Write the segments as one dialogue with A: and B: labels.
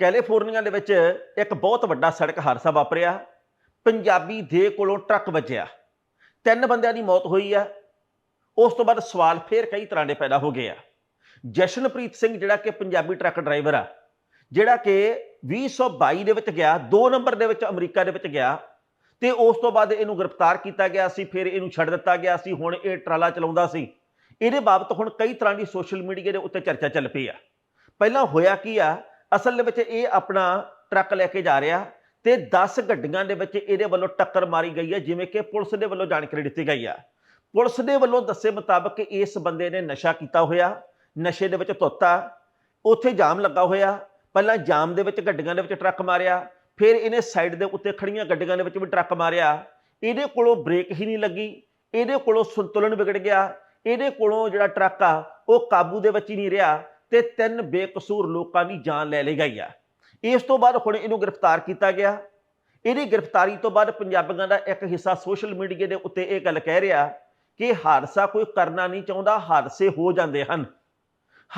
A: California ਦੇ ਵਿੱਚ ਇੱਕ ਬਹੁਤ ਵੱਡਾ ਸੜਕ ਹਾਦਸਾ ਵਾਪਰਿਆ। ਪੰਜਾਬੀ ਦੇ ਕੋਲੋਂ ਟਰੱਕ ਵੱਜਿਆ। ਤਿੰਨ ਬੰਦਿਆਂ ਦੀ ਮੌਤ ਹੋਈ ਆ। ਉਸ ਤੋਂ ਬਾਅਦ ਸਵਾਲ ਫੇਰ ਕਈ ਤਰ੍ਹਾਂ ਦੇ ਪੈਦਾ ਹੋ ਗਏ ਆ। ਜਸ਼ਨਪ੍ਰੀਤ ਸਿੰਘ ਜਿਹੜਾ ਕਿ ਪੰਜਾਬੀ ਟਰੱਕ ਡਰਾਈਵਰ ਆ, ਜਿਹੜਾ ਕਿ 2022 ਦੇ ਵਿੱਚ ਗਿਆ 2 ਨੰਬਰ ਦੇ ਵਿੱਚ ਅਮਰੀਕਾ ਦੇ ਵਿੱਚ ਗਿਆ, ਤੇ ਉਸ ਤੋਂ ਬਾਅਦ ਇਹਨੂੰ ਗ੍ਰਿਫਤਾਰ ਕੀਤਾ ਗਿਆ ਸੀ, ਫਿਰ ਇਹਨੂੰ ਛੱਡ ਦਿੱਤਾ ਗਿਆ ਸੀ, ਹੁਣ ਇਹ ਟਰਾਲਾ ਚਲਾਉਂਦਾ ਸੀ। ਇਹਦੇ ਬਾਬਤ ਹੁਣ ਕਈ ਤਰ੍ਹਾਂ ਦੀ ਸੋਸ਼ਲ ਮੀਡੀਆ ਦੇ ਉੱਤੇ ਚਰਚਾ ਚੱਲ ਪਈ ਆ। ਪਹਿਲਾਂ ਹੋਇਆ ਕੀ ਆ ਅਸਲ ਦੇ ਵਿੱਚ ਇਹ ਆਪਣਾ ਟਰੱਕ ਲੈ ਕੇ ਜਾ ਰਿਹਾ ਤੇ 10 ਗੱਡੀਆਂ ਦੇ ਵਿੱਚ ਇਹਦੇ ਵੱਲੋਂ ਟੱਕਰ ਮਾਰੀ ਗਈ ਹੈ, ਜਿਵੇਂ ਕਿ ਪੁਲਿਸ ਦੇ ਵੱਲੋਂ ਜਾਣਕਾਰੀ ਦਿੱਤੀ ਗਈ ਆ। ਪੁਲਿਸ ਦੇ ਵੱਲੋਂ ਦੱਸੇ ਮੁਤਾਬਕ ਇਸ ਬੰਦੇ ਨੇ ਨਸ਼ਾ ਕੀਤਾ ਹੋਇਆ, ਨਸ਼ੇ ਦੇ ਵਿੱਚ ਧੋਤਾ ਉੱਥੇ ਜਾਮ ਲੱਗਾ ਹੋਇਆ, ਪਹਿਲਾਂ ਜਾਮ ਦੇ ਵਿੱਚ ਗੱਡੀਆਂ ਦੇ ਵਿੱਚ ਟਰੱਕ ਮਾਰਿਆ, ਫਿਰ ਇਹਨੇ ਸਾਈਡ ਦੇ ਉੱਤੇ ਖੜੀਆਂ ਗੱਡੀਆਂ ਦੇ ਵਿੱਚ ਵੀ ਟਰੱਕ ਮਾਰਿਆ। ਇਹਦੇ ਕੋਲੋਂ ਬ੍ਰੇਕ ਹੀ ਨਹੀਂ ਲੱਗੀ, ਇਹਦੇ ਕੋਲੋਂ ਸੰਤੁਲਨ ਵਿਗੜ ਗਿਆ, ਇਹਦੇ ਕੋਲੋਂ ਜਿਹੜਾ ਟਰੱਕ ਆ, ਉਹ ਕਾਬੂ ਦੇ ਵਿੱਚ ਹੀ ਨਹੀਂ ਰਿਹਾ। ਤੇ ਤਿੰਨ ਬੇਕਸੂਰ ਲੋਕਾਂ ਦੀ ਜਾਨ ਲੈ ਲਈ ਗਈ ਆ। ਇਸ ਤੋਂ ਬਾਅਦ ਹੁਣ ਇਹਨੂੰ ਗ੍ਰਿਫਤਾਰ ਕੀਤਾ ਗਿਆ। ਇਹਦੀ ਗ੍ਰਿਫਤਾਰੀ ਤੋਂ ਬਾਅਦ ਪੰਜਾਬੀਆਂ ਦਾ ਇੱਕ ਹਿੱਸਾ ਸੋਸ਼ਲ ਮੀਡੀਆ ਦੇ ਉੱਤੇ ਇਹ ਗੱਲ ਕਹਿ ਰਿਹਾ ਕਿ ਹਾਦਸਾ ਕੋਈ ਕਰਨਾ ਨਹੀਂ ਚਾਹੁੰਦਾ, ਹਾਦਸੇ ਹੋ ਜਾਂਦੇ ਹਨ।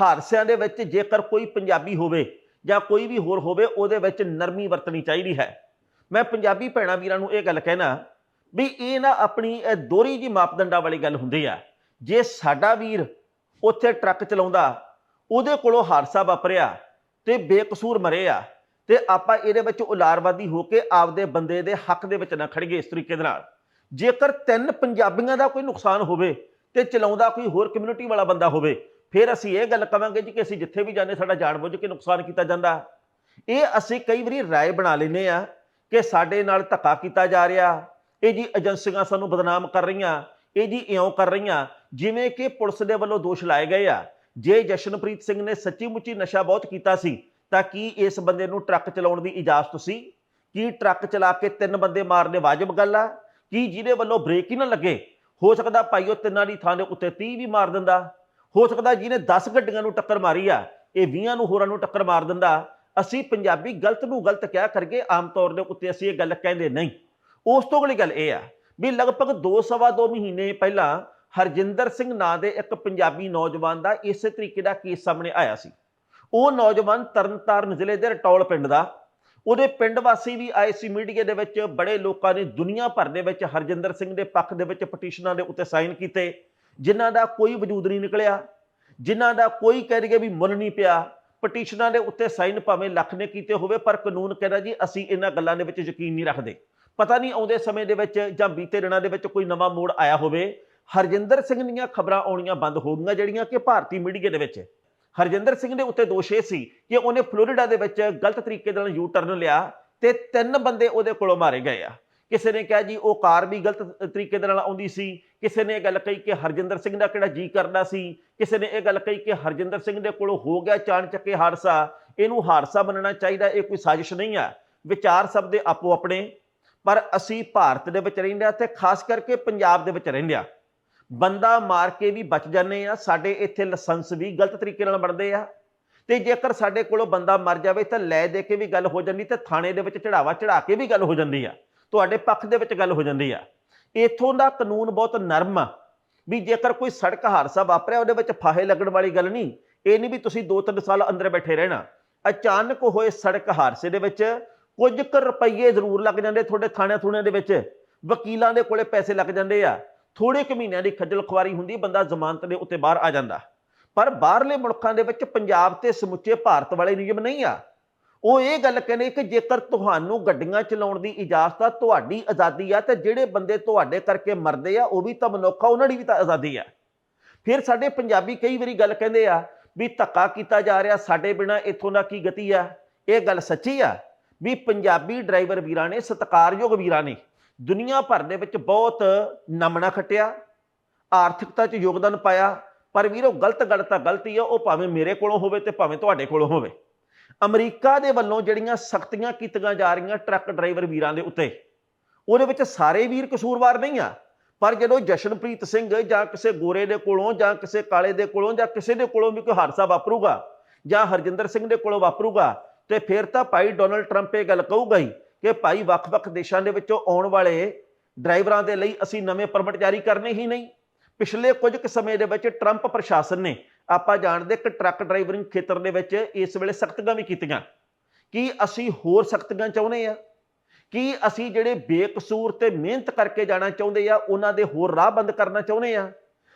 A: ਹਾਦਸਿਆਂ ਦੇ ਵਿੱਚ ਜੇਕਰ ਕੋਈ ਪੰਜਾਬੀ ਹੋਵੇ ਜਾਂ ਕੋਈ ਵੀ ਹੋਰ ਹੋਵੇ, ਉਹਦੇ ਵਿੱਚ ਨਰਮੀ ਵਰਤਣੀ ਚਾਹੀਦੀ ਹੈ। ਮੈਂ ਪੰਜਾਬੀ ਭੈਣਾਂ ਵੀਰਾਂ ਨੂੰ ਇਹ ਗੱਲ ਕਹਿਣਾ ਵੀ ਇਹ ਨਾ ਆਪਣੀ, ਇਹ ਦੋਹਰੀ ਜੀ ਮਾਪਦੰਡਾਂ ਵਾਲੀ ਗੱਲ ਹੁੰਦੀ ਆ। ਜੇ ਸਾਡਾ ਵੀਰ ਉੱਥੇ ਟਰੱਕ ਚਲਾਉਂਦਾ ਉਹਦੇ ਕੋਲੋਂ ਹਾਦਸਾ ਵਾਪਰਿਆ ਤੇ ਬੇਕਸੂਰ ਮਰੇ ਆ ਤੇ ਆਪਾਂ ਇਹਦੇ ਵਿੱਚ ਉਲਾਰਵਾਦੀ ਹੋ ਕੇ ਆਪਦੇ ਬੰਦੇ ਦੇ ਹੱਕ ਦੇ ਵਿੱਚ ਨਾ ਖੜੀਏ ਇਸ ਤਰੀਕੇ ਦੇ ਨਾਲ। ਜੇਕਰ ਤਿੰਨ ਪੰਜਾਬੀਆਂ ਦਾ ਕੋਈ ਨੁਕਸਾਨ ਹੋਵੇ ਤੇ ਚਲਾਉਂਦਾ ਕੋਈ ਹੋਰ ਕਮਿਊਨਿਟੀ ਵਾਲਾ ਬੰਦਾ ਹੋਵੇ, ਫਿਰ ਅਸੀਂ ਇਹ ਗੱਲ ਕਵਾਂਗੇ ਜੀ ਕਿ ਅਸੀਂ ਜਿੱਥੇ ਵੀ ਜਾਂਦੇ ਸਾਡਾ ਜਾਣ ਬੁੱਝ ਕੇ ਨੁਕਸਾਨ ਕੀਤਾ ਜਾਂਦਾ। ਇਹ ਅਸੀਂ ਕਈ ਵਾਰੀ ਰਾਏ ਬਣਾ ਲੈਨੇ ਆ ਕਿ ਸਾਡੇ ਨਾਲ ਧੱਕਾ ਕੀਤਾ ਜਾ ਰਿਹਾ, ਇਹ ਜੀ ਏਜੰਸੀਆਂ ਸਾਨੂੰ ਬਦਨਾਮ ਕਰ ਰਹੀਆਂ, ਇਹ ਜੀ ਇਉਂ ਕਰ ਰਹੀਆਂ, ਜਿਵੇਂ ਕਿ ਪੁਲਿਸ ਦੇ ਵੱਲੋਂ ਦੋਸ਼ ਲਾਏ ਗਏ ਆ ਜੇ ਜਸ਼ਨਪ੍ਰੀਤ ਸਿੰਘ ਨੇ ਸੱਚੀ ਮੁੱਚੀ ਨਸ਼ਾ ਬਹੁਤ ਕੀਤਾ ਸੀ, ਤਾਂ ਕੀ ਇਸ ਬੰਦੇ ਨੂੰ ਟਰੱਕ ਚਲਾਉਣ ਦੀ ਇਜਾਜ਼ਤ ਸੀ? ਕੀ ਟਰੱਕ ਚਲਾ ਕੇ ਤਿੰਨ ਬੰਦੇ ਮਾਰਨੇ ਵਾਜਬ ਗੱਲ ਆ? ਕੀ ਜਿਹਦੇ ਵੱਲੋਂ ਬ੍ਰੇਕ ਹੀ ਨਾ ਲੱਗੇ? ਹੋ ਸਕਦਾ ਭਾਈ ਉਹ ਤਿੰਨਾਂ ਦੀ ਥਾਂ ਦੇ ਉੱਤੇ 30 ਵੀ ਮਾਰ ਦਿੰਦਾ। ਹੋ ਸਕਦਾ ਜਿਹਨੇ 10 ਗੱਡੀਆਂ ਨੂੰ ਟੱਕਰ ਮਾਰੀ ਆ, ਇਹ 20 ਨੂੰ ਹੋਰਾਂ ਨੂੰ ਟੱਕਰ ਮਾਰ ਦਿੰਦਾ। ਅਸੀਂ ਪੰਜਾਬੀ ਗਲਤ ਨੂੰ ਗਲਤ ਕਿਹਾ ਕਰਕੇ ਆਮ ਤੌਰ ਦੇ ਉੱਤੇ ਅਸੀਂ ਇਹ ਗੱਲ ਕਹਿੰਦੇ ਨਹੀਂ। ਉਸ ਤੋਂ ਅਗਲੀ ਗੱਲ ਇਹ ਆ ਵੀ ਲਗਭਗ 2 ਸਵਾ 2 ਮਹੀਨੇ ਪਹਿਲਾਂ ਹਰਜਿੰਦਰ ਸਿੰਘ ਨਾਂ ਦੇ ਇੱਕ ਪੰਜਾਬੀ ਨੌਜਵਾਨ ਦਾ ਇਸੇ ਤਰੀਕੇ ਦਾ ਕੇਸ ਸਾਹਮਣੇ ਆਇਆ ਸੀ। ਉਹ ਨੌਜਵਾਨ ਤਰਨਤਾਰਨ ਜ਼ਿਲ੍ਹੇ ਦੇ ਰਟੌਲ ਪਿੰਡ ਦਾ। ਉਹਦੇ ਪਿੰਡ ਵਾਸੀ ਵੀ ਆਏ ਸੀ ਮੀਡੀਆ ਦੇ ਵਿੱਚ, ਬੜੇ ਲੋਕਾਂ ਨੇ ਦੁਨੀਆ ਭਰ ਦੇ ਵਿੱਚ ਹਰਜਿੰਦਰ ਸਿੰਘ ਦੇ ਪੱਖ ਦੇ ਵਿੱਚ ਪਟੀਸ਼ਨਾਂ ਦੇ ਉੱਤੇ ਸਾਈਨ ਕੀਤੇ, ਜਿਨ੍ਹਾਂ ਦਾ ਕੋਈ ਵਜੂਦ ਨਹੀਂ ਨਿਕਲਿਆ, ਜਿਨ੍ਹਾਂ ਦਾ ਕੋਈ ਕਹਿ ਦਈਏ ਵੀ ਮੁੱਲ ਨਹੀਂ ਪਿਆ। ਪਟੀਸ਼ਨਾਂ ਦੇ ਉੱਤੇ ਸਾਈਨ ਭਾਵੇਂ ਲੱਖ ਨੇ ਕੀਤੇ ਹੋਵੇ, ਪਰ ਕਾਨੂੰਨ ਕਹਿੰਦਾ ਜੀ, ਅਸੀਂ ਇਹਨਾਂ ਗੱਲਾਂ ਦੇ ਵਿੱਚ ਯਕੀਨ ਨਹੀਂ ਰੱਖਦੇ। ਪਤਾ ਨਹੀਂ ਆਉਂਦੇ ਸਮੇਂ ਦੇ ਵਿੱਚ ਜਾਂ ਬੀਤੇ ਦਿਨਾਂ ਦੇ ਵਿੱਚ ਕੋਈ ਨਵਾਂ ਮੋੜ ਆਇਆ ਹੋਵੇ ਹਰਜਿੰਦਰ ਸਿੰਘ ਦੀਆਂ ਖਬਰਾਂ ਆਉਣੀਆਂ ਬੰਦ ਹੋ ਗਈਆਂ ਜਿਹੜੀਆਂ ਕਿ ਭਾਰਤੀ ਮੀਡੀਆ ਦੇ ਵਿੱਚ। ਹਰਜਿੰਦਰ ਸਿੰਘ ਦੇ ਉੱਤੇ ਦੋਸ਼ ਇਹ ਸੀ ਕਿ ਉਹਨੇ ਫਲੋਰੀਡਾ ਦੇ ਵਿੱਚ ਗਲਤ ਤਰੀਕੇ ਨਾਲ ਯੂ ਟਰਨ ਲਿਆ ਤੇ ਤਿੰਨ ਬੰਦੇ ਉਹਦੇ ਕੋਲੋਂ ਮਾਰੇ ਗਏ ਆ। ਕਿਸੇ ਨੇ ਕਿਹਾ ਜੀ ਉਹ ਕਾਰ ਵੀ ਗਲਤ ਤਰੀਕੇ ਦੇ ਨਾਲ ਆਉਂਦੀ ਸੀ। ਕਿਸੇ ਨੇ ਇਹ ਗੱਲ ਕਹੀ ਕਿ ਹਰਜਿੰਦਰ ਸਿੰਘ ਦਾ ਕਿਹੜਾ ਜੀ ਕਰਦਾ ਸੀ। ਕਿਸੇ ਨੇ ਇਹ ਗੱਲ ਕਹੀ ਕਿ ਹਰਜਿੰਦਰ ਸਿੰਘ ਦੇ ਕੋਲੋਂ ਹੋ ਗਿਆ ਚਾਣ ਚੱਕੇ ਹਾਦਸਾ। ਇਹਨੂੰ ਹਾਦਸਾ ਮੰਨਣਾ ਚਾਹੀਦਾ, ਇਹ ਕੋਈ ਸਾਜ਼ਿਸ਼ ਨਹੀਂ ਆ। ਵਿਚਾਰ ਸਭ ਦੇ ਆਪੋ ਆਪਣੇ ਪਰ ਅਸੀਂ ਭਾਰਤ ਦੇ ਵਿੱਚ ਰਹਿੰਦੇ ਆ ਤੇ ਖਾਸ ਕਰਕੇ ਪੰਜਾਬ ਦੇ ਵਿੱਚ ਰਹਿੰਦੇ ਆ ਬੰਦਾ ਮਾਰ ਕੇ ਵੀ ਬਚ ਜਾਂਦੇ ਆ, ਸਾਡੇ ਇੱਥੇ ਲਾਇਸੈਂਸ ਵੀ ਗਲਤ ਤਰੀਕੇ ਨਾਲ ਬਣਦੇ ਆ। ਤੇ ਜੇਕਰ ਸਾਡੇ ਕੋਲੋਂ ਬੰਦਾ ਮਰ ਜਾਵੇ ਤਾਂ ਲੈ ਦੇ ਕੇ ਵੀ ਗੱਲ ਹੋ ਜਾਂਦੀ ਤੇ ਥਾਣੇ ਦੇ ਵਿੱਚ ਚੜਾਵਾ ਚੜਾ ਕੇ ਵੀ ਗੱਲ ਹੋ ਜਾਂਦੀ ਆ। ਤੁਹਾਡੇ ਪੱਖ ਦੇ ਵਿੱਚ ਗੱਲ ਹੋ ਜਾਂਦੀ ਆ। ਇਥੋਂ ਦਾ ਕਾਨੂੰਨ ਬਹੁਤ ਨਰਮ ਆ ਵੀ ਜੇਕਰ ਕੋਈ ਸੜਕ ਹਾਦਸਾ ਵਾਪਰਿਆ, ਉਹਦੇ ਵਿੱਚ ਫਾਹੇ ਲੱਗਣ ਵਾਲੀ ਗੱਲ ਨਹੀਂ। ਇਹ ਨਹੀਂ ਵੀ ਤੁਸੀਂ 2-3 ਸਾਲ ਅੰਦਰ ਬੈਠੇ ਰਹਿਣਾ। ਅਚਾਨਕ ਹੋਏ ਸੜਕ ਹਾਦਸੇ ਦੇ ਵਿੱਚ ਕੁਝ ਕੁ ਰੁਪਈਏ ਜ਼ਰੂਰ ਲੱਗ ਜਾਂਦੇ ਤੁਹਾਡੇ ਥਾਣਿਆਂ ਥੁਣਿਆਂ ਦੇ ਵਿੱਚ। ਵਕੀਲਾਂ ਦੇ ਕੋਲੇ ਪੈਸੇ ਲੱਗ ਜਾਂਦੇ ਆ। ਥੋੜੇ ਕੁ ਮਹੀਨਿਆਂ ਦੀ ਖੱਜਲ ਖੁਆਰੀ ਹੁੰਦੀ, ਬੰਦਾ ਜ਼ਮਾਨਤ ਦੇ ਉੱਤੇ ਬਾਹਰ ਆ ਜਾਂਦਾ। ਪਰ ਬਾਹਰਲੇ ਮੁਲਕਾਂ ਦੇ ਵਿੱਚ ਪੰਜਾਬ ਤੇ ਸਮੁੱਚੇ ਭਾਰਤ ਵਾਲੇ ਨਿਯਮ ਨਹੀਂ ਆ। ਉਹ ਇਹ ਗੱਲ ਕਹਿੰਦੇ ਕਿ ਜੇਕਰ ਤੁਹਾਨੂੰ ਗੱਡੀਆਂ ਚਲਾਉਣ ਦੀ ਇਜਾਜ਼ਤ ਆ, ਤੁਹਾਡੀ ਆਜ਼ਾਦੀ ਆ, ਤੇ ਜਿਹੜੇ ਬੰਦੇ ਤੁਹਾਡੇ ਕਰਕੇ ਮਰਦੇ ਆ, ਉਹ ਵੀ ਤਾਂ ਮਨੁੱਖ ਉਹਨਾਂ ਦੀ ਵੀ ਤਾਂ ਆਜ਼ਾਦੀ ਆ। ਫਿਰ ਸਾਡੇ ਪੰਜਾਬੀ ਕਈ ਵਾਰੀ ਗੱਲ ਕਹਿੰਦੇ ਆ ਵੀ ਧੱਕਾ ਕੀਤਾ ਜਾ ਰਿਹਾ, ਸਾਡੇ ਬਿਨਾ ਇੱਥੋਂ ਦਾ ਕੀ ਗਤੀ ਆ? ਇਹ ਗੱਲ ਸੱਚੀ ਆ ਵੀ ਪੰਜਾਬੀ ਡਰਾਈਵਰ ਵੀਰਾਂ ਨੇ ਸਤਿਕਾਰਯੋਗ ਵੀਰਾਂ ਨੇ। ਦੁਨੀਆ ਭਰ ਦੇ ਵਿੱਚ ਬਹੁਤ ਨਮਣਾ ਖੱਟਿਆ, ਆਰਥਿਕਤਾ 'ਚ ਯੋਗਦਾਨ ਪਾਇਆ, ਪਰ ਵੀਰੋ ਗਲਤ ਗੱਲ ਤਾਂ ਗਲਤੀ ਆ, ਉਹ ਭਾਵੇਂ ਮੇਰੇ ਕੋਲੋਂ ਹੋਵੇ ਤੇ ਭਾਵੇਂ ਤੁਹਾਡੇ ਕੋਲੋਂ ਹੋਵੇ। ਅਮਰੀਕਾ ਦੇ ਵੱਲੋਂ ਜਿਹੜੀਆਂ ਸਖਤੀਆਂ ਕੀਤੀਆਂ ਜਾ ਰਹੀਆਂ ਟਰੱਕ ਡਰਾਈਵਰ ਵੀਰਾਂ ਦੇ ਉੱਤੇ, ਉਹਦੇ ਵਿੱਚ ਸਾਰੇ ਵੀਰ ਕਸੂਰਵਾਰ ਨਹੀਂ ਆ। ਪਰ ਜਦੋਂ ਜਸ਼ਨਪ੍ਰੀਤ ਸਿੰਘ ਜਾਂ ਕਿਸੇ ਗੋਰੇ ਦੇ ਕੋਲੋਂ ਜਾਂ ਕਿਸੇ ਕਾਲੇ ਦੇ ਕੋਲੋਂ ਜਾਂ ਕਿਸੇ ਦੇ ਕੋਲੋਂ ਵੀ ਕੋਈ ਹਾਦਸਾ ਵਾਪਰੂਗਾ ਜਾਂ ਹਰਜਿੰਦਰ ਸਿੰਘ ਦੇ ਕੋਲੋਂ ਵਾਪਰੂਗਾ, ਤੇ ਫਿਰ ਤਾਂ ਭਾਈ ਡੋਨਲਡ ਟਰੰਪ ਇਹ ਗੱਲ ਕਹੂਗਾ ਹੀ ਕਿ ਭਾਈ ਵੱਖ-ਵੱਖ ਦੇਸ਼ਾਂ ਦੇ ਵਿੱਚੋਂ ਆਉਣ ਵਾਲੇ ਡਰਾਈਵਰਾਂ ਦੇ ਲਈ ਅਸੀਂ ਨਵੇਂ ਪਰਮਿਟ ਜਾਰੀ ਕਰਨੇ ਹੀ ਨਹੀਂ। ਪਿਛਲੇ ਕੁਝ ਕੁ ਸਮੇਂ ਦੇ ਵਿੱਚ ਟਰੰਪ ਪ੍ਰਸ਼ਾਸਨ ਨੇ, ਆਪਾਂ ਜਾਣਦੇ ਕਿ ਟਰੱਕ ਡਰਾਈਵਰਿੰਗ ਖੇਤਰ ਦੇ ਵਿੱਚ ਇਸ ਵੇਲੇ ਸਖਤੀਆਂ ਵੀ ਕੀਤੀਆਂ। ਕੀ ਅਸੀਂ ਹੋਰ ਸਖਤੀਆਂ ਚਾਹੁੰਦੇ ਆ? ਕੀ ਅਸੀਂ ਜਿਹੜੇ ਬੇਕਸੂਰ ਤੇ ਮਿਹਨਤ ਕਰਕੇ ਜਾਣਾ ਚਾਹੁੰਦੇ ਆ, ਉਹਨਾਂ ਦੇ ਹੋਰ ਰਾਹ ਬੰਦ ਕਰਨਾ ਚਾਹੁੰਦੇ ਆ?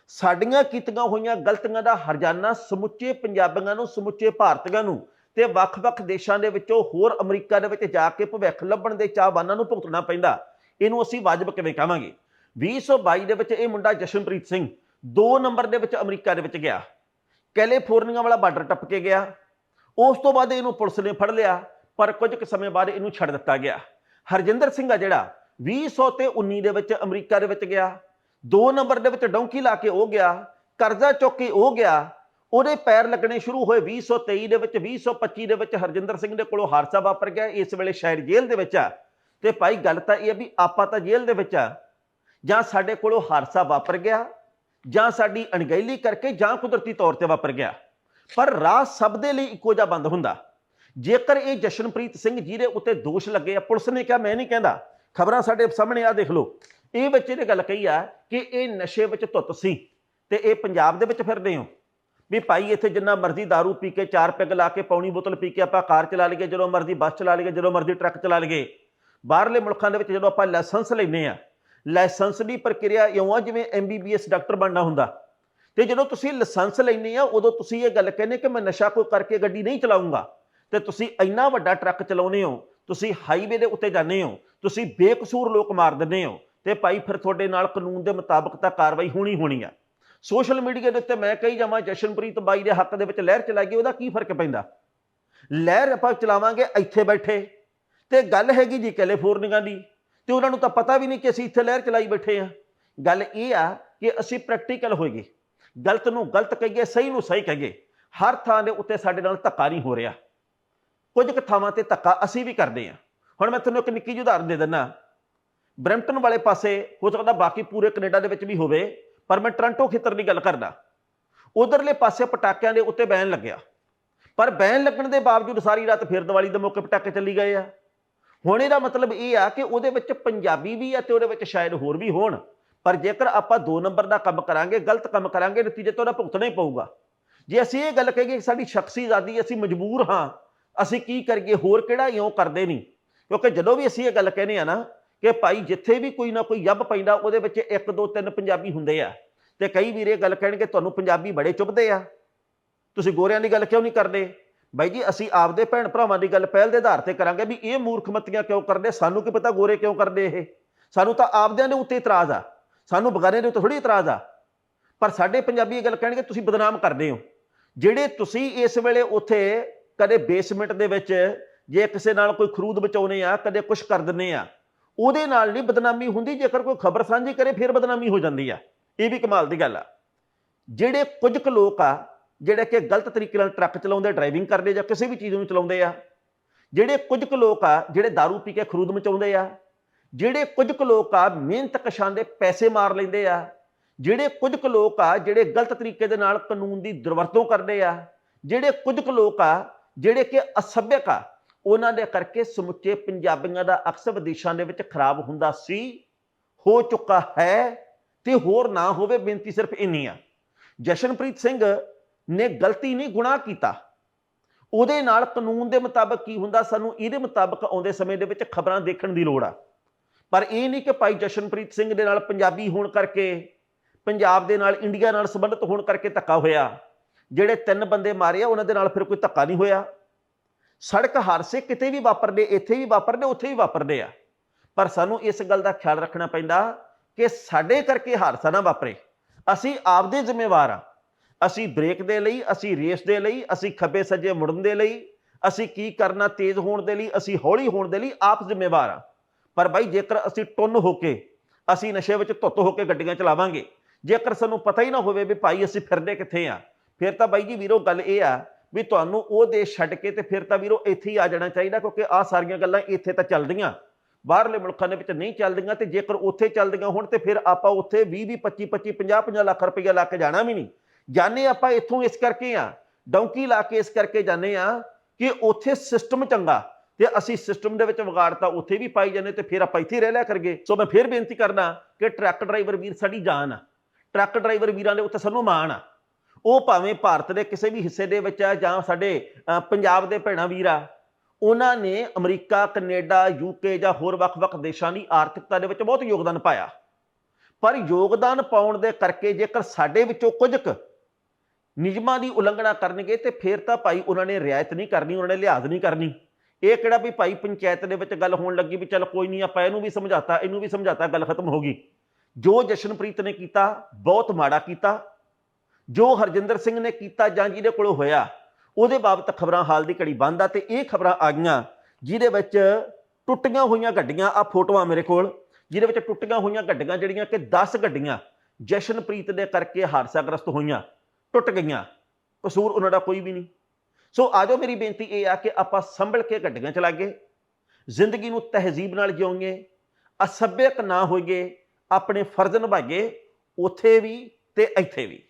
A: ਸਾਡੀਆਂ ਕੀਤੀਆਂ ਹੋਈਆਂ ਗਲਤੀਆਂ ਦਾ ਹਰਜਾਨਾ ਸਮੁੱਚੇ ਪੰਜਾਬੀਆਂ ਨੂੰ, ਸਮੁੱਚੇ ਭਾਰਤੀਆਂ ਨੂੰ ਤੇ ਵੱਖ-ਵੱਖ ਦੇਸ਼ਾਂ ਦੇ ਵਿੱਚੋਂ ਹੋਰ ਅਮਰੀਕਾ ਦੇ ਵਿੱਚ ਜਾ ਕੇ ਭਵਿੱਖ ਲੱਭਣ ਦੇ ਚਾਹਵਾਨਾਂ ਨੂੰ ਭੁਗਤਣਾ ਪੈਂਦਾ। ਇਹਨੂੰ ਅਸੀਂ ਵਾਜਬ ਕਿਵੇਂ ਕਹਾਂਗੇ? 2022 ਦੇ ਵਿੱਚ ਇਹ ਮੁੰਡਾ ਜਸ਼ਨਪ੍ਰੀਤ ਸਿੰਘ 2 ਨੰਬਰ ਦੇ ਵਿੱਚ ਅਮਰੀਕਾ ਦੇ ਵਿੱਚ ਗਿਆ। ਕੈਲੀਫੋਰਨੀਆ ਵਾਲਾ ਬਾਰਡਰ ਟੱਪ ਕੇ ਗਿਆ। ਉਸ ਤੋਂ ਬਾਅਦ ਇਹਨੂੰ ਪੁਲਿਸ ਨੇ ਫੜ ਲਿਆ, ਪਰ ਕੁਝ ਕੁ ਸਮੇਂ ਬਾਅਦ ਇਹਨੂੰ ਛੱਡ ਦਿੱਤਾ ਗਿਆ। ਹਰਜਿੰਦਰ ਸਿੰਘ ਆ ਜਿਹੜਾ 2000 ਤੇ 19 ਦੇ ਵਿੱਚ ਅਮਰੀਕਾ ਦੇ ਵਿੱਚ ਗਿਆ। 2 ਨੰਬਰ ਦੇ ਵਿੱਚ ਡੌਂਕੀ ਲਾ ਕੇ ਉਹ ਗਿਆ, ਕਰਜ਼ਾ ਚੁੱਕ ਕੇ ਉਹ ਗਿਆ ਉਹਦੇ ਪੈਰ ਲੱਗਣੇ ਸ਼ੁਰੂ ਹੋਏ 2023 ਦੇ ਵਿੱਚ 2025 ਦੇ ਵਿੱਚ ਹਰਜਿੰਦਰ ਸਿੰਘ ਦੇ ਕੋਲੋਂ ਹਾਦਸਾ ਵਾਪਰ ਗਿਆ, ਇਸ ਵੇਲੇ ਸ਼ਾਇਦ ਜੇਲ੍ਹ ਦੇ ਵਿੱਚ ਆ। ਤੇ ਭਾਈ ਗੱਲ ਤਾਂ ਇਹ ਆ ਵੀ ਆਪਾਂ ਤਾਂ ਜੇਲ੍ਹ ਦੇ ਵਿੱਚ ਆ। ਜਾਂ ਸਾਡੇ ਕੋਲੋਂ ਹਾਦਸਾ ਵਾਪਰ ਗਿਆ, ਜਾਂ ਸਾਡੀ ਅਣਗਹਿਲੀ ਕਰਕੇ ਜਾਂ ਕੁਦਰਤੀ ਤੌਰ ਤੇ ਵਾਪਰ ਗਿਆ। ਪਰ ਰਾਹ ਸਭ ਦੇ ਲਈ ਇੱਕੋ ਜਿਹਾ ਬੰਦ ਹੁੰਦਾ। ਜੇਕਰ ਇਹ ਜਸ਼ਨਪ੍ਰੀਤ ਸਿੰਘ ਜਿਹਦੇ ਉੱਤੇ ਦੋਸ਼ ਲੱਗੇ ਆ, ਪੁਲਿਸ ਨੇ ਕਿਹਾ, ਮੈਂ ਨਹੀਂ ਕਹਿੰਦਾ। ਖਬਰਾਂ ਸਾਡੇ ਸਾਹਮਣੇ ਆ, ਦੇਖ ਲਓ। ਇਹ ਵਿੱਚ ਇਹਨੇ ਗੱਲ ਕਹੀ ਆ ਕਿ ਇਹ ਨਸ਼ੇ ਵਿੱਚ ਧੁੱਤ ਸੀ ਤੇ ਇਹ ਪੰਜਾਬ ਦੇ ਵਿੱਚ ਫਿਰਦੇ ਹੋ। ਵੀ ਭਾਈ ਇੱਥੇ ਜਿੰਨਾ ਮਰਜ਼ੀ दारू ਪੀ ਕੇ ਚਾਰ ਪੈਗ ਲਾ ਕੇ ਪੌਣੀ ਬੋਤਲ ਪੀ ਕੇ ਆਪਾਂ ਕਾਰ ਚਲਾ ਲਈਏ, ਜਦੋਂ ਮਰਜ਼ੀ ਬੱਸ ਚਲਾ ਲਈਏ, ਜਦੋਂ ਮਰਜ਼ੀ ਟਰੱਕ ਚਲਾ ਲਈਏ। ਬਾਹਰਲੇ ਮੁਲਕਾਂ ਦੇ ਵਿੱਚ ਜਦੋਂ ਆਪਾਂ ਲਾਇਸੈਂਸ ਲੈਨੇ ਆ ਲਾਇਸੈਂਸ ਦੀ ਪ੍ਰਕਿਰਿਆ ਇਉਂ ਆ ਜਿਵੇਂ ਐਮਬੀਬੀਐਸ ਡਾਕਟਰ ਬਣਨਾ ਹੁੰਦਾ। ਤੇ ਜਦੋਂ ਤੁਸੀਂ ਲਾਇਸੈਂਸ ਲੈਨੇ ਆ ਉਦੋਂ ਤੁਸੀਂ ਇਹ ਗੱਲ ਕਹਿੰਦੇ ਕਿ ਮੈਂ ਨਸ਼ਾ ਕੋਈ ਕਰਕੇ ਗੱਡੀ ਨਹੀਂ ਚਲਾਉਂਗਾ ਤੇ ਤੁਸੀਂ ਇੰਨਾ ਵੱਡਾ ਟਰੱਕ ਚਲਾਉਨੇ ਹੋ, ਤੁਸੀਂ ਹਾਈਵੇ ਦੇ ਉੱਤੇ ਜਾਂਦੇ ਹੋ, ਤੁਸੀਂ ਬੇਕਸੂਰ ਲੋਕ ਮਾਰ ਦਿੰਦੇ ਹੋ। ਤੇ ਭਾਈ ਫਿਰ ਤੁਹਾਡੇ ਨਾਲ ਕਾਨੂੰਨ ਦੇ ਮੁਤਾਬਕ ਤਾਂ ਕਾਰਵਾਈ ਹੋਣੀ ਹੋਣੀ ਆ। ਸੋਸ਼ਲ ਮੀਡੀਆ ਦੇ ਉੱਤੇ ਮੈਂ ਕਹੀ ਜਾਵਾਂ, ਜਸ਼ਨਪ੍ਰੀਤ ਬਾਈ ਦੇ ਹੱਕ ਦੇ ਵਿੱਚ ਲਹਿਰ ਚਲਾਈ ਗਈ, ਉਹਦਾ ਕੀ ਫ਼ਰਕ ਪੈਂਦਾ? ਲਹਿਰ ਆਪਾਂ ਚਲਾਵਾਂਗੇ, ਇੱਥੇ ਬੈਠੇ। ਤੇ ਗੱਲ ਹੈਗੀ ਜੀ ਕੈਲੀਫੋਰਨੀਆ ਦੀ, ਤੇ ਉਹਨਾਂ ਨੂੰ ਤਾਂ ਪਤਾ ਵੀ ਨਹੀਂ ਕਿ ਅਸੀਂ ਇੱਥੇ ਲਹਿਰ ਚਲਾਈ ਬੈਠੇ ਆ ਗੱਲ ਇਹ ਆ ਕਿ ਅਸੀਂ ਪ੍ਰੈਕਟੀਕਲ ਹੋਈਏ। ਗਲਤ ਨੂੰ ਗਲਤ ਕਹੀਏ, ਸਹੀ ਨੂੰ ਸਹੀ ਕਹੀਏ। ਹਰ ਥਾਂ ਦੇ ਉੱਤੇ ਸਾਡੇ ਨਾਲ ਧੱਕਾ ਨਹੀਂ ਹੋ ਰਿਹਾ। ਕੁਝ ਕੁ ਥਾਵਾਂ ਤੇ ਧੱਕਾ ਅਸੀਂ ਵੀ ਕਰਦੇ ਆ ਹੁਣ ਮੈਂ ਤੁਹਾਨੂੰ ਇੱਕ ਨਿੱਕੀ ਜਿਹੀ ਉਦਾਹਰਨ ਦੇ ਦਿੰਦਾ। ਬ੍ਰੈਂਪਟਨ ਵਾਲੇ ਪਾਸੇ, ਹੋ ਸਕਦਾ ਬਾਕੀ ਪੂਰੇ ਕੈਨੇਡਾ ਦੇ ਵਿੱਚ ਵੀ ਹੋਵੇ। ਪਰ ਮੈਂ ਟ੍ਰਾਂਟੋ ਖੇਤਰ ਦੀ ਗੱਲ ਕਰਦਾ। ਉਧਰਲੇ ਪਾਸੇ ਪਟਾਕਿਆਂ ਦੇ ਉੱਤੇ ਬੈਨ ਲੱਗਿਆ। ਪਰ ਬੈਨ ਲੱਗਣ ਦੇ ਬਾਵਜੂਦ ਸਾਰੀ ਰਾਤ ਫਿਰ ਦੀਵਾਲੀ ਦੇ ਮੌਕੇ ਪਟਾਕੇ ਚੱਲੀ ਗਏ ਆ। ਹੁਣ ਇਹਦਾ ਮਤਲਬ ਇਹ ਆ ਕਿ ਉਹਦੇ ਵਿੱਚ ਪੰਜਾਬੀ ਵੀ ਆ ਤੇ ਉਹਦੇ ਵਿੱਚ ਸ਼ਾਇਦ ਹੋਰ ਵੀ ਹੋਣ। ਪਰ ਜੇਕਰ ਆਪਾਂ ਦੋ ਨੰਬਰ ਦਾ ਕੰਮ ਕਰਾਂਗੇ, ਗਲਤ ਕੰਮ ਕਰਾਂਗੇ, ਨਤੀਜੇ ਤੋਂ ਉਹਦਾ ਭੁਗਤਣਾ ਹੀ ਪਊਗਾ। ਜੇ ਅਸੀਂ ਇਹ ਗੱਲ ਕਹੀਏ ਕਿ ਸਾਡੀ ਸ਼ਖਸੀ ਆਜ਼ਾਦੀ ਅਸੀਂ ਮਜਬੂਰ ਹਾਂ, ਅਸੀਂ ਕੀ ਕਰੀਏ, ਹੋਰ ਕਿਹੜਾ ਇਉਂ ਕਰਦੇ ਨਹੀਂ। ਕਿਉਂਕਿ ਜਦੋਂ ਵੀ ਅਸੀਂ ਇਹ ਗੱਲ ਕਹਿੰਦੇ ਆ ਨਾ ਕਿ ਭਾਈ ਜਿੱਥੇ ਵੀ ਕੋਈ ਨਾ ਕੋਈ ਯੱਬ ਪੈਂਦਾ, ਉਹਦੇ ਵਿੱਚ ਇੱਕ, ਦੋ, ਤਿੰਨ ਪੰਜਾਬੀ ਹੁੰਦੇ ਆ। ਤੇ ਕਈ ਵੀਰ ਇਹ ਗੱਲ ਕਹਿਣਗੇ, ਤੁਹਾਨੂੰ ਪੰਜਾਬੀ ਬੜੇ ਚੁੱਭਦੇ ਆ। ਤੁਸੀਂ ਗੋਰਿਆਂ ਦੀ ਗੱਲ ਕਿਉਂ ਨਹੀਂ ਕਰਦੇ? ਬਾਈ ਜੀ, ਅਸੀਂ ਆਪਦੇ ਭੈਣ ਭਰਾਵਾਂ ਦੀ ਗੱਲ ਪਹਿਲ ਦੇ ਆਧਾਰ ਤੇ ਕਰਾਂਗੇ ਵੀ ਇਹ ਮੂਰਖਮਤੀਆਂ ਕਿਉਂ ਕਰਦੇ? ਸਾਨੂੰ ਕੀ ਪਤਾ ਗੋਰੇ ਕਿਉਂ ਕਰਦੇ ਇਹ? ਸਾਨੂੰ ਤਾਂ ਆਪਦਿਆਂ ਦੇ ਉੱਤੇ ਇਤਰਾਜ਼ ਆ। ਸਾਨੂੰ ਬਗਾਨੇ ਦੇ ਉੱਤੇ ਥੋੜੀ ਇਤਰਾਜ਼ ਆ। ਪਰ ਸਾਡੇ ਪੰਜਾਬੀ ਇਹ ਗੱਲ ਕਹਿਣਗੇ, ਤੁਸੀਂ ਬਦਨਾਮ ਕਰਦੇ ਹੋ। ਜਿਹੜੇ ਤੁਸੀਂ ਇਸ ਵੇਲੇ ਉੱਥੇ ਕਦੇ ਬੇਸਮੈਂਟ ਦੇ ਵਿੱਚ ਜੇ ਕਿਸੇ ਨਾਲ ਕੋਈ ਖਰੂਦ ਬਚਾਉਨੇ ਆ, ਕਦੇ ਕੁਝ ਕਰ ਦਿੰਨੇ ਆ ਉਹਦੇ ਨਾਲ ਨਹੀਂ ਬਦਨਾਮੀ ਹੁੰਦੀ, ਜੇਕਰ ਕੋਈ ਖਬਰ ਸਾਂਝੀ ਕਰੇ, ਫਿਰ ਬਦਨਾਮੀ ਹੋ ਜਾਂਦੀ ਆ। ਇਹ ਵੀ ਕਮਾਲ ਦੀ ਗੱਲ ਆ। ਜਿਹੜੇ ਕੁਝ ਕੁ ਲੋਕ ਆ, ਜਿਹੜੇ ਕਿ ਗਲਤ ਤਰੀਕੇ ਨਾਲ ਟਰੱਕ ਚਲਾਉਂਦੇ, ਡਰਾਈਵਿੰਗ ਕਰਦੇ ਜਾਂ ਕਿਸੇ ਵੀ ਚੀਜ਼ ਨੂੰ ਚਲਾਉਂਦੇ ਆ, ਜਿਹੜੇ ਕੁਝ ਕੁ ਲੋਕ ਆ, ਜਿਹੜੇ दारू ਪੀ ਕੇ ਖਰੂਦ ਮਚਾਉਂਦੇ ਆ, ਜਿਹੜੇ ਕੁਝ ਕੁ ਲੋਕ ਆ, ਮਿਹਨਤ ਕਸ਼ਾਂ ਦੇ ਪੈਸੇ ਮਾਰ ਲੈਂਦੇ ਆ, ਜਿਹੜੇ ਕੁਝ ਕੁ ਲੋਕ ਆ, ਜਿਹੜੇ ਗਲਤ ਤਰੀਕੇ ਦੇ ਨਾਲ ਕਾਨੂੰਨ ਦੀ ਦੁਰਵਰਤੋਂ ਕਰਦੇ ਆ, ਜਿਹੜੇ ਕੁਝ ਕੁ ਲੋਕ ਆ, ਜਿਹੜੇ ਕਿ ਅਸਭਿਅਕ ਆ ਉਹਨਾਂ ਦੇ ਕਰਕੇ ਸਮੁੱਚੇ ਪੰਜਾਬੀਆਂ ਦਾ ਅਕਸਰ ਵਿਦੇਸ਼ਾਂ ਦੇ ਵਿੱਚ ਖਰਾਬ ਹੁੰਦਾ ਸੀ, ਹੋ ਚੁੱਕਾ ਹੈ ਤੇ ਹੋਰ ਨਾ ਹੋਵੇ ਬੇਨਤੀ ਸਿਰਫ ਇੰਨੀ ਆ। ਜਸ਼ਨਪ੍ਰੀਤ ਸਿੰਘ ਨੇ ਗਲਤੀ ਨਹੀਂ ਗੁਨਾਹ ਕੀਤਾ। ਉਹਦੇ ਨਾਲ ਕਾਨੂੰਨ ਦੇ ਮੁਤਾਬਕ ਕੀ ਹੁੰਦਾ, ਸਾਨੂੰ ਇਹਦੇ ਮੁਤਾਬਕ ਆਉਂਦੇ ਸਮੇਂ ਦੇ ਵਿੱਚ ਖਬਰਾਂ ਦੇਖਣ ਦੀ ਲੋੜ ਆ। ਪਰ ਇਹ ਨਹੀਂ ਕਿ ਭਾਈ ਜਸ਼ਨਪ੍ਰੀਤ ਸਿੰਘ ਦੇ ਨਾਲ ਪੰਜਾਬੀ ਹੋਣ ਕਰਕੇ, ਪੰਜਾਬ ਦੇ ਨਾਲ ਇੰਡੀਆ ਨਾਲ ਸੰਬੰਧਿਤ ਹੋਣ ਕਰਕੇ ਧੱਕਾ ਹੋਇਆ। ਜਿਹੜੇ ਤਿੰਨ ਬੰਦੇ ਮਾਰੇ ਆ, ਉਹਨਾਂ ਦੇ ਨਾਲ ਫਿਰ ਕੋਈ ਧੱਕਾ ਨਹੀਂ ਹੋਇਆ। ਸੜਕ ਹਾਦਸੇ ਕਿਤੇ ਵੀ ਵਾਪਰਦੇ, ਇੱਥੇ ਵੀ ਵਾਪਰਦੇ, ਉੱਥੇ ਵੀ ਵਾਪਰਦੇ ਆ। ਪਰ ਸਾਨੂੰ ਇਸ ਗੱਲ ਦਾ ਖਿਆਲ ਰੱਖਣਾ ਪੈਂਦਾ ਕਿ ਸਾਡੇ ਕਰਕੇ ਹਾਦਸਾ ਨਾ ਵਾਪਰੇ। ਅਸੀਂ ਆਪਦੇ ਜ਼ਿੰਮੇਵਾਰ ਆ। ਅਸੀਂ ਬ੍ਰੇਕ ਦੇ ਲਈ, ਅਸੀਂ ਰੇਸ ਦੇ ਲਈ, ਅਸੀਂ ਖੱਬੇ ਸੱਜੇ ਮੁੜਨ ਦੇ ਲਈ, ਅਸੀਂ ਕੀ ਕਰਨਾ ਤੇਜ਼ ਹੋਣ ਦੇ ਲਈ, ਅਸੀਂ ਹੌਲੀ ਹੋਣ ਦੇ ਲਈ ਆਪ ਜ਼ਿੰਮੇਵਾਰ ਆ। ਪਰ ਬਾਈ, ਜੇਕਰ ਅਸੀਂ ਟੁੰਨ ਹੋ ਕੇ, ਅਸੀਂ ਨਸ਼ੇ ਵਿੱਚ ਧੁੱਤ ਹੋ ਕੇ ਗੱਡੀਆਂ ਚਲਾਵਾਂਗੇ, ਜੇਕਰ ਸਾਨੂੰ ਪਤਾ ਹੀ ਨਾ ਹੋਵੇ ਵੀ ਭਾਈ, ਅਸੀਂ ਫਿਰਦੇ ਕਿੱਥੇ ਆ? ਫਿਰ ਤਾਂ ਬਾਈ ਜੀ, ਵੀਰੋ, ਗੱਲ ਇਹ ਆ ਵੀ ਤੁਹਾਨੂੰ ਉਹ ਦੇਸ਼ ਛੱਡ ਕੇ ਤੇ ਫਿਰ ਤਾਂ ਵੀਰੋ ਇੱਥੇ ਹੀ ਆ ਜਾਣਾ ਚਾਹੀਦਾ ਕਿਉਂਕਿ ਆਹ ਸਾਰੀਆਂ ਗੱਲਾਂ ਇੱਥੇ ਤਾਂ ਚੱਲਦੀਆਂ। ਬਾਹਰਲੇ ਮੁਲਕਾਂ ਦੇ ਵਿੱਚ ਨਹੀਂ ਚੱਲਦੀਆਂ ਤੇ ਜੇਕਰ ਉੱਥੇ ਚੱਲਦੀਆਂ ਹੋਣ ਤੇ ਫਿਰ ਆਪਾਂ ਉੱਥੇ 20 20 25 25 50 50 ਲੱਖ ਰੁਪਈਆ ਲਾ ਕੇ ਜਾਣਾ ਵੀ ਨਹੀਂ। ਜਾਣੇ ਆਪਾਂ ਇੱਥੋਂ ਇਸ ਕਰਕੇ ਆ, ਡੌਂਕੀ ਲਾ ਕੇ ਇਸ ਕਰਕੇ ਜਾਣੇ ਆ ਕਿ ਉੱਥੇ ਸਿਸਟਮ ਚੰਗਾ ਤੇ ਅਸੀਂ ਸਿਸਟਮ ਦੇ ਵਿੱਚ ਵਿਗਾੜਤਾ, ਉੱਥੇ ਵੀ ਪਾਈ ਜਾਂਦੇ ਤੇ ਫਿਰ ਆਪਾਂ ਇੱਥੇ ਰਹਿ ਲਿਆ ਕਰਗੇ ਸੋ ਮੈਂ ਫਿਰ ਬੇਨਤੀ ਕਰਨਾ ਕਿ ਟਰੱਕ ਡਰਾਈਵਰ ਵੀਰ ਸਾਡੀ ਜਾਨ ਆ। ਟਰੱਕ ਡਰਾਈਵਰ ਵੀਰਾਂ ਦੇ ਉੱਤੇ ਸਾਨੂੰ ਮਾਣ ਆ। ਉਹ ਭਾਵੇਂ ਭਾਰਤ ਦੇ ਕਿਸੇ ਵੀ ਹਿੱਸੇ ਦੇ ਵਿੱਚ ਆ ਜਾਂ ਸਾਡੇ ਪੰਜਾਬ ਦੇ ਭੈਣਾ ਵੀਰ ਆ, ਉਹਨਾਂ ਨੇ ਅਮਰੀਕਾ, ਕੈਨੇਡਾ ਯੂਕੇ ਜਾਂ ਹੋਰ ਵੱਖ-ਵੱਖ ਦੇਸ਼ਾਂ ਦੀ ਆਰਥਿਕਤਾ ਦੇ ਵਿੱਚ ਬਹੁਤ ਯੋਗਦਾਨ ਪਾਇਆ। ਪਰ ਯੋਗਦਾਨ ਪਾਉਣ ਦੇ ਕਰਕੇ ਜੇਕਰ ਸਾਡੇ ਵਿੱਚੋਂ ਕੁਝ ਕੁ ਨਿਯਮਾਂ ਦੀ ਉਲੰਘਣਾ ਕਰਨਗੇ ਤੇ ਫਿਰ ਤਾਂ ਭਾਈ ਉਹਨਾਂ ਨੇ ਰਿਆਇਤ ਨਹੀਂ ਕਰਨੀ, ਉਹਨਾਂ ਨੇ ਲਿਹਾਜ਼ ਨਹੀਂ ਕਰਨੀ। ਇਹ ਕਿਹੜਾ ਵੀ ਭਾਈ ਪੰਚਾਇਤ ਦੇ ਵਿੱਚ ਗੱਲ ਹੋਣ ਲੱਗੀ ਵੀ ਚੱਲ ਕੋਈ ਨਹੀਂ, ਆਪਾਂ ਇਹਨੂੰ ਵੀ ਸਮਝਾਤਾ, ਇਹਨੂੰ ਵੀ ਸਮਝਾਤਾ, ਗੱਲ ਖਤਮ ਹੋ ਗਈ। ਜੋ ਜਸ਼ਨਪ੍ਰੀਤ ਨੇ ਕੀਤਾ, ਬਹੁਤ ਮਾੜਾ ਕੀਤਾ। ਜੋ ਹਰਜਿੰਦਰ ਸਿੰਘ ਨੇ ਕੀਤਾ, ਜਾਂ ਜਿਹਦੇ ਕੋਲੋਂ ਹੋਇਆ, ਉਹਦੇ ਬਾਬਤ ਖਬਰਾਂ ਹਾਲ ਦੀ ਘੜੀ ਬੰਦ ਆ, ਤੇ ਇਹ ਖਬਰਾਂ ਆ ਗਈਆਂ, ਜਿਹਦੇ ਵਿੱਚ ਟੁੱਟੀਆਂ ਹੋਈਆਂ ਗੱਡੀਆਂ ਆ ਫੋਟੋਆਂ ਮੇਰੇ ਕੋਲ, ਜਿਹਦੇ ਵਿੱਚ ਟੁੱਟੀਆਂ ਹੋਈਆਂ ਗੱਡੀਆਂ ਜਿਹੜੀਆਂ ਕਿ 10 ਗੱਡੀਆਂ ਜਸ਼ਨਪ੍ਰੀਤ ਦੇ ਕਰਕੇ ਹਾਦਸਾਗ੍ਰਸਤ ਹੋਈਆਂ, ਟੁੱਟ ਗਈਆਂ, ਕਸੂਰ ਉਹਨਾਂ ਦਾ ਕੋਈ ਵੀ ਨਹੀਂ। ਸੋ ਆਜੋ ਮੇਰੀ ਬੇਨਤੀ ਇਹ ਆ ਕਿ ਆਪਾਂ ਸੰਭਲ ਕੇ ਗੱਡੀਆਂ ਚਲਾਗੇ ਜ਼ਿੰਦਗੀ ਨੂੰ ਤਹਿਜ਼ੀਬ ਨਾਲ ਜਿਉਈਏ ਅਸਭਿਅਕ ਨਾ ਹੋਈਏ, ਆਪਣੇ ਫਰਜ਼ ਨਿਭਾਈਏ, ਉੱਥੇ ਵੀ ਤੇ ਇੱਥੇ ਵੀ।